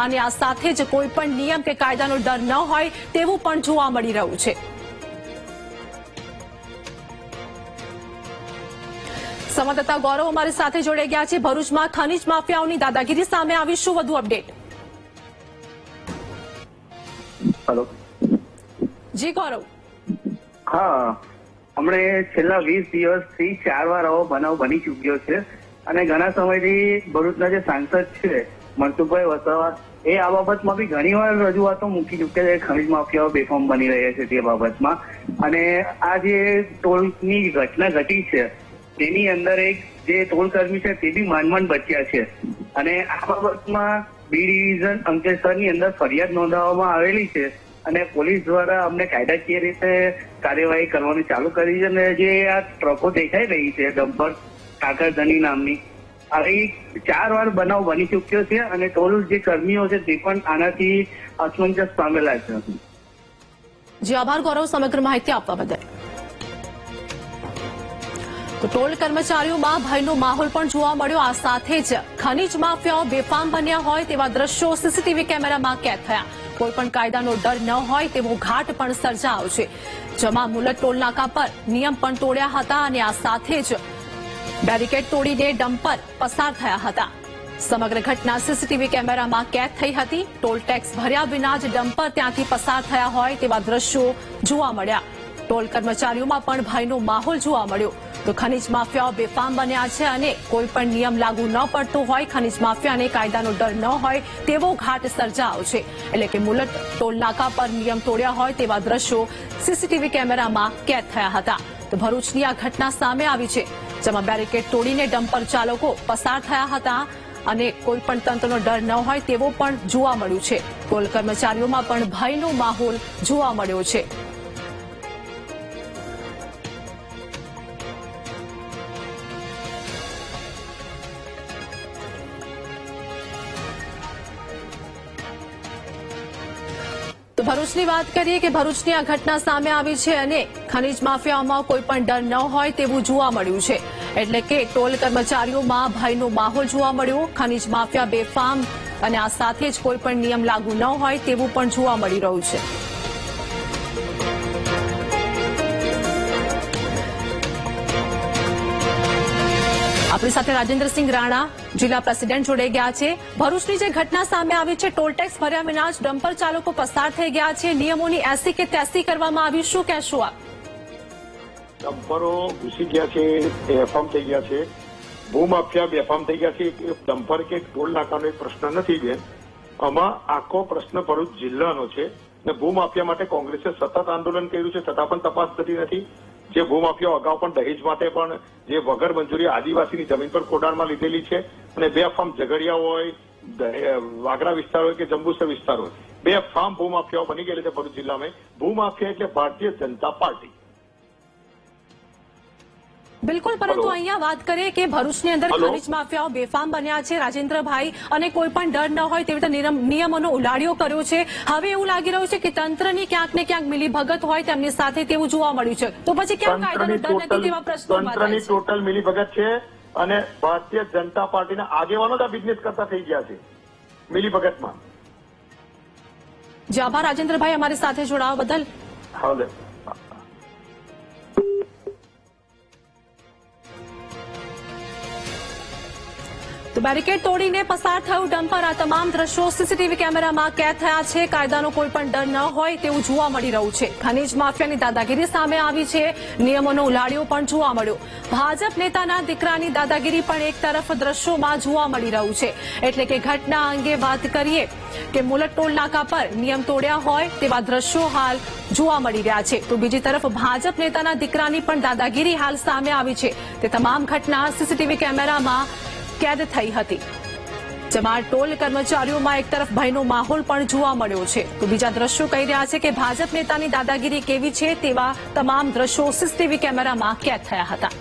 અને આ સાથે જ કોઈ પણ નિયમ કે કાયદાનો ડર ન હોય તેવું પણ જોવા મળી રહ્યું છે. સંવાદદાતા ગૌરવ અમારી સાથે જોડાઈ ગયા છે. ભરૂચમાં ખનીજ માફિયાઓની દાદાગીરી સામે આવી શું વધુ અપડેટ. હેલો. જી ગૌરવ. હા હમણે છેલ્લા વીસ દિવસથી ચાર વાર આવો બનાવ બની ચૂક્યો છે અને ઘણા સમયથી ભરૂચના જે સાંસદ છે મનસુખભાઈ વસાવા, એ આ બાબતમાં બી ઘણી વાર રજૂઆતો મૂકી ચૂક્યા છે. ખનીજ માફિયાઓ બેફામ બની રહ્યા છે તે બાબતમાં. અને આ જે ટોલની ઘટના ઘટી છે, તેની અંદર એક જે ટોલ કર્મી છે તે બી માંડ માંડ બચ્યા છે. અને આ બાબતમાં બી ડિવિઝન અંકલેશ્વરની અંદર ફરિયાદ નોંધાવવામાં આવેલી છે અને પોલીસ દ્વારા અમને કાયદાકીય રીતે કાર્યવાહી કરવાની ચાલુ કરી છે. અને જે આ ટ્રકો દેખાઈ રહી છે, ડમ્પર કાકરધની નામની આવી ચાર વાર બનાવ બની ચૂક્યો છે અને ટોલ જે કર્મીઓ છે તે પણ આનાથી અસમંજસ પામેલા છે. જી, આભાર ગૌરવ સમગ્ર માહિતી આપવા બદલ. તો ટોલ કર્મચારીઓમાં ભયનો માહોલ પણ જોવા મળ્યો. આ સાથે જ ખનીજ માફિયાઓ બેફામ બન્યા હોય તેવા દ્રશ્યો સીસીટીવી કેમેરામાં કેદ થયા. કોઈ પણ કાયદાનો ડર ન હોય તેવો ઘાટ પણ સર્જાયો છે. જમા મુલત ટોલ નાકા પર નિયમ પણ તોડ્યા હતા અને આ સાથે જ બેરિકેડ તોડીને ડમ્પર પસાર થયા હતા. સમગ્ર ઘટના સીસીટીવી કેમેરામાં કેદ થઈ હતી. ટોલ ટેક્સ ભર્યા વિના જ ડમ્પર ત્યાંથી પસાર થયા હોય તેવા દ્રશ્યો જોવા મળ્યા. ટોલ કર્મચારીઓમાં પણ ભયનો માહોલ જોવા મળ્યો. તો ખનીજ માફિયાઓ બેફામ બન્યા છે અને કોઈ પણ નિયમ લાગુ ન પડતો હોય, ખનીજ માફિયાને કાયદાનો ડર ન હોય તેવો ઘાટ સર્જાયો છે. એટલે કે મુલત ટોલ નાકા પર નિયમ તોડ્યા હોય તેવા દ્રશ્યો સીસીટીવી કેમેરામાં કેદ થયા હતા. તો ભરૂચની આ ઘટના સામે આવી છે. જેમાં બેરિકેડ તોડીને ડમ્પર ચાલકો પસાર થયા હતા અને કોઈ પણ તંત્રનો ડર ન હોય તેવો પણ જોવા મળ્યું છે. ટોલ કર્મચારીઓમાં પણ ભયનો માહોલ જોવા મળ્યો છે. ભરૂચની વાત કરીએ કે ભરૂચની આ ઘટના સામે આવી છે અને ખનીજ માફિયાઓમાં કોઈ પણ ડર ન હોય તેવું જોવા મળ્યું છે. એટલે કે ટોલ કર્મચારીઓમાં ભયનો માહોલ જોવા મળ્યો. ખનીજ માફિયા બેફામ અને આ સાથે જ કોઈ પણ નિયમ લાગુ ન હોય તેવું પણ જોવા મળી રહ્યું છે. આપણી સાથે રાજેન્દ્રસિંહ રાણા, જિલ્લા પ્રેસિડેન્ટ જોડાઈ ગયા છે. ભરૂચની જે ઘટના સામે આવી છે, ટોલ ટેક્સ ભર્યા વિના જ ડમ્પર ચાલકો પસાર થઈ ગયા છે. નિયમોની એસી કે તેસી કરવામાં આવી. શું કહેશો આપ? ડમ્પરો ઘૂસી ગયા છે, બેફામ થઈ ગયા છે. ભૂમાફિયા બેફામ થઈ ગયા છે. ડમ્પર કે ટોલ નાકાનો એક પ્રશ્ન નથી બેન. આમાં આખો પ્રશ્ન ભરૂચ જિલ્લાનો છે. ને ભૂમાફિયા માટે કોંગ્રેસે સતત આંદોલન કર્યું છે. છતાં પણ તપાસ થતી નથી. જે ભૂમાફિયાઓ અગાઉ પણ દહેજ માટે પણ જે વગર મંજૂરી આદિવાસીની જમીન પર કોડાણમાં લીધેલી છે અને બે ફાર્મ ઝઘડિયા હોય વાગરા વિસ્તાર હોય કે જંબુસર વિસ્તાર હોય. બે ફાર્મ ભૂમાફિયાઓ બની ગયેલી છે ભરૂચ જિલ્લામાં. ભૂમાફિયા એટલે ભારતીય જનતા પાર્ટી. બિલકુલ પરંતુ અહીંયા વાત કરીએ કે ભરૂચની અંદર. ખનીજ માફિયાઓ બેફામ બન્યા છે રાજેન્દ્રભાઈ અને કોઈ પણ ડર ન હોય તેવી રીતે નિયમોનો ઉલાળ્યો કર્યો છે. હવે એવું લાગી રહ્યું છે કે તંત્રની ક્યાંક ને ક્યાંક મિલીભગત હોય તેમની સાથે તેવું જોવા મળ્યું છે. તો પછી કેમ કાયદાનો ડર નથી તેવા પ્રશ્નો તંત્રની ટોટલ મિલીભગત છે અને ભારતીય જનતા પાર્ટીના આગેવાનો જ આ બિઝનેસ કરતા થઈ ગયા છે મિલીભગતમાં. જે આભાર રાજેન્દ્રભાઈ અમારી સાથે જોડાવા બદલ. હવે તો બેરિકેડ તોડીને પસાર થયું ડમ્પર. આ તમામ દ્રશ્યો સીસીટીવી કેમેરામાં કેદ થયા છે. કાયદાનો કોઈ પણ ડર ન હોય તેવું જોવા મળી રહ્યું છે. ખનીજ માફિયાની દાદાગીરી સામે આવી છે. નિયમોનો ઉલાળ્યો પણ જોવા મળ્યો. ભાજપ નેતાના દીકરાની દાદાગીરી પણ એક તરફ દ્રશ્યોમાં જોવા મળી રહ્યું છે. એટલે કે ઘટના અંગે વાત કરીએ કે મુલત ટોલ નાકા પર નિયમ તોડ્યા હોય તેવા દ્રશ્યો હાલ જોવા મળી રહ્યા છે. તો બીજી તરફ ભાજપ નેતાના દીકરાની પણ દાદાગીરી હાલ સામે આવી છે. તે તમામ ઘટના સીસીટીવી કેમેરામાં કેદ થઈ હતી. જેમાં ટોલ કર્મચારીઓમાં એક તરફ ભયનો માહોલ પણ જોવા મળ્યો છે. તો બીજા દ્રશ્યો કહી રહ્યા છે કે ભાજપ નેતાની દાદાગીરી કેવી છે તેવા તમામ દ્રશ્યો સીસીટીવી કેમેરામાં કેદ થયા હતા.